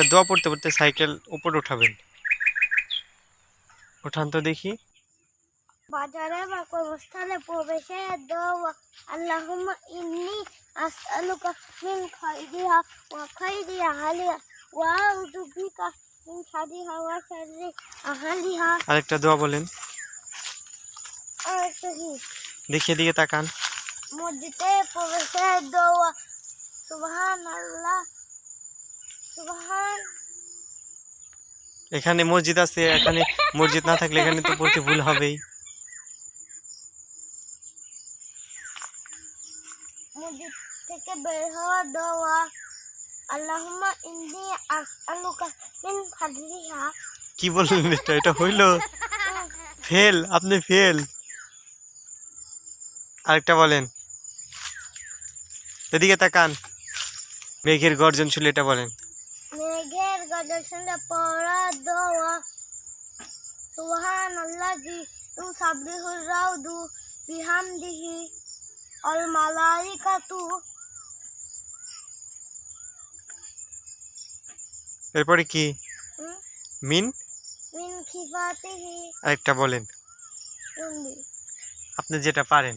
একটা দোয়া পড়তে পড়তে সাইকেল উপরে উঠাবেন। উঠান তো দেখি। বাজারে বা কর্মস্থলে প্রবেশে দোয়া আল্লাহুম্মা ইন্নি আসআলুকা মিন খাইরিহা ওয়া খাইরি আহলিহা ওয়া আউযু বিকা মিন শারিহা ওয়া শাররি আহলিহা। আরেকটা দোয়া বলেন। আর একটা কি? দেখিয়ে দিকে তাকান। মসজিদে প্রবেশে দোয়া সুবহানাল্লাহ সুবহান এখানে মসজিদ আছে এখানে মসজিদ না থাকলে এখানে তো পড়তে ভুল হবেই। মসজিদ থেকে বের হওয়া দোয়া। আল্লাহুম্মা ইন্নি আসআলুকা মিন ফাদলিহা। কি বললেন এটা? এটা হইল? ফেল আপনি ফেল। আরেকটা বলেন। এদিকে তাকান। মেঘের গর্জন ছিল এটা বলেন। মেঘের গজল শুনলে পড়া দোয়া। সুবহানাল্লাহি ইউসাব্বিহুর রাউদু বিহামদিহি অল মালাই মালাইকাতু। এরপরে কি? মিন? মিন খিফাতিহি। আরেকটা বলেন। আপনি যেটা পারেন।